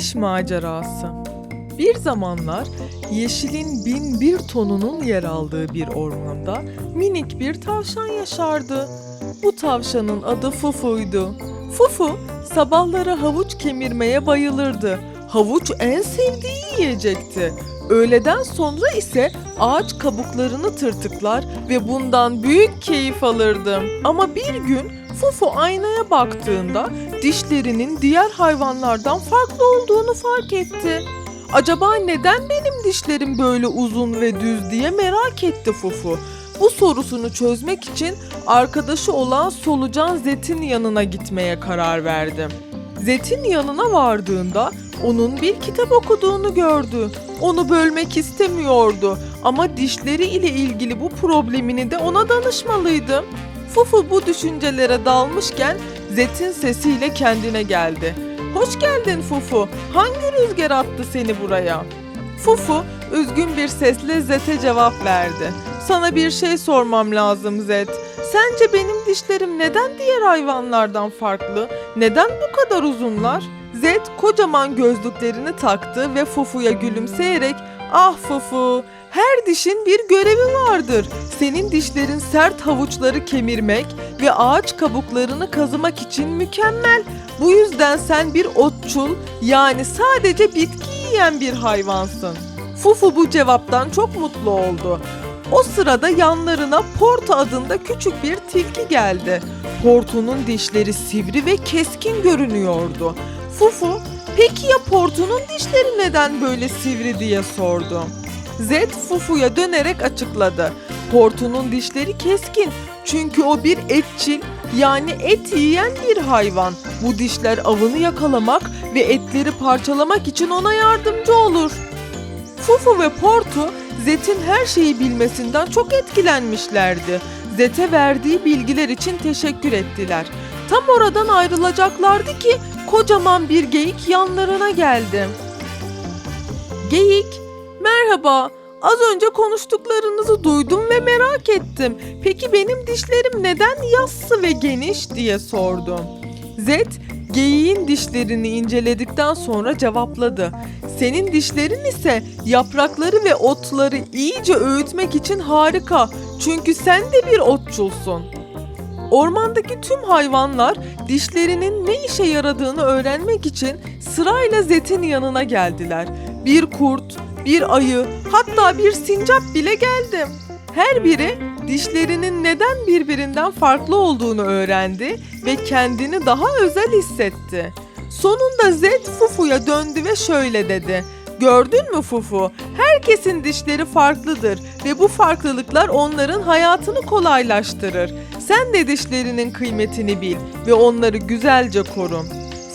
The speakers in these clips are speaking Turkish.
Diş macerası. Bir zamanlar yeşilin bin bir tonunun yer aldığı bir ormanda minik bir tavşan yaşardı. Bu tavşanın adı Fufu'ydu. Fufu sabahları havuç kemirmeye bayılırdı. Havuç en sevdiği yiyecekti. Öğleden sonra ise ağaç kabuklarını tırtıklar ve bundan büyük keyif alırdı. Ama bir gün Fufu aynaya baktığında dişlerinin diğer hayvanlardan farklı olduğunu fark etti. Acaba neden benim dişlerim böyle uzun ve düz diye merak etti Fufu. Bu sorusunu çözmek için arkadaşı olan solucan Zet'in yanına gitmeye karar verdi. Zet'in yanına vardığında onun bir kitap okuduğunu gördü. Onu bölmek istemiyordu ama dişleri ile ilgili bu problemini de ona danışmalıydı. Fufu bu düşüncelere dalmışken Zet'in sesiyle kendine geldi. Hoş geldin Fufu. Hangi rüzgar attı seni buraya? Fufu üzgün bir sesle Zet'e cevap verdi. Sana bir şey sormam lazım Zet. Sence benim dişlerim neden diğer hayvanlardan farklı? Neden bu kadar uzunlar? Zet kocaman gözlüklerini taktı ve Fufu'ya gülümseyerek Ah Fufu, her dişin bir görevi vardır. Senin dişlerin sert havuçları kemirmek ve ağaç kabuklarını kazımak için mükemmel. Bu yüzden sen bir otçul yani sadece bitki yiyen bir hayvansın. Fufu bu cevaptan çok mutlu oldu. O sırada yanlarına Porto adında küçük bir tilki geldi. Porto'nun dişleri sivri ve keskin görünüyordu. Fufu, peki ya Porto'nun dişleri neden böyle sivri diye sordu. Zed Fufu'ya dönerek açıkladı. Porto'nun dişleri keskin çünkü o bir etçil yani et yiyen bir hayvan. Bu dişler avını yakalamak ve etleri parçalamak için ona yardımcı olur. Fufu ve Porto Zet'in her şeyi bilmesinden çok etkilenmişlerdi. Zet'e verdiği bilgiler için teşekkür ettiler. Tam oradan ayrılacaklardı ki kocaman bir geyik yanlarına geldi. Geyik, merhaba. Az önce konuştuklarınızı duydum ve merak ettim. Peki benim dişlerim neden yassı ve geniş diye sordum. Zet, geyiğin dişlerini inceledikten sonra cevapladı. Senin dişlerin ise yaprakları ve otları iyice öğütmek için harika. Çünkü sen de bir otçulsun. Ormandaki tüm hayvanlar dişlerinin ne işe yaradığını öğrenmek için sırayla Zet'in yanına geldiler. Bir kurt, bir ayı, hatta bir sincap bile geldi. Her biri dişlerinin neden birbirinden farklı olduğunu öğrendi ve kendini daha özel hissetti. Sonunda Zed Fufu'ya döndü ve şöyle dedi. Gördün mü Fufu? Herkesin dişleri farklıdır ve bu farklılıklar onların hayatını kolaylaştırır. Sen de dişlerinin kıymetini bil ve onları güzelce koru.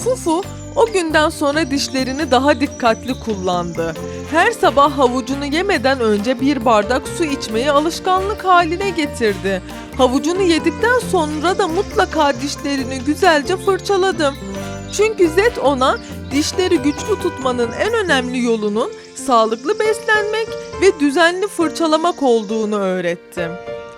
Fufu o günden sonra dişlerini daha dikkatli kullandı. Her sabah havucunu yemeden önce bir bardak su içmeyi alışkanlık haline getirdi. Havucunu yedikten sonra da mutlaka dişlerini güzelce fırçaladı. Çünkü Zet ona dişleri güçlü tutmanın en önemli yolunun sağlıklı beslenmek ve düzenli fırçalamak olduğunu öğretti.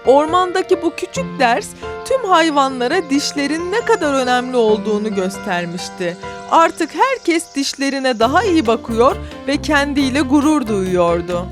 Ormandaki bu küçük ders tüm hayvanlara dişlerin ne kadar önemli olduğunu göstermişti. Artık herkes dişlerine daha iyi bakıyor ve kendiyle gurur duyuyordu.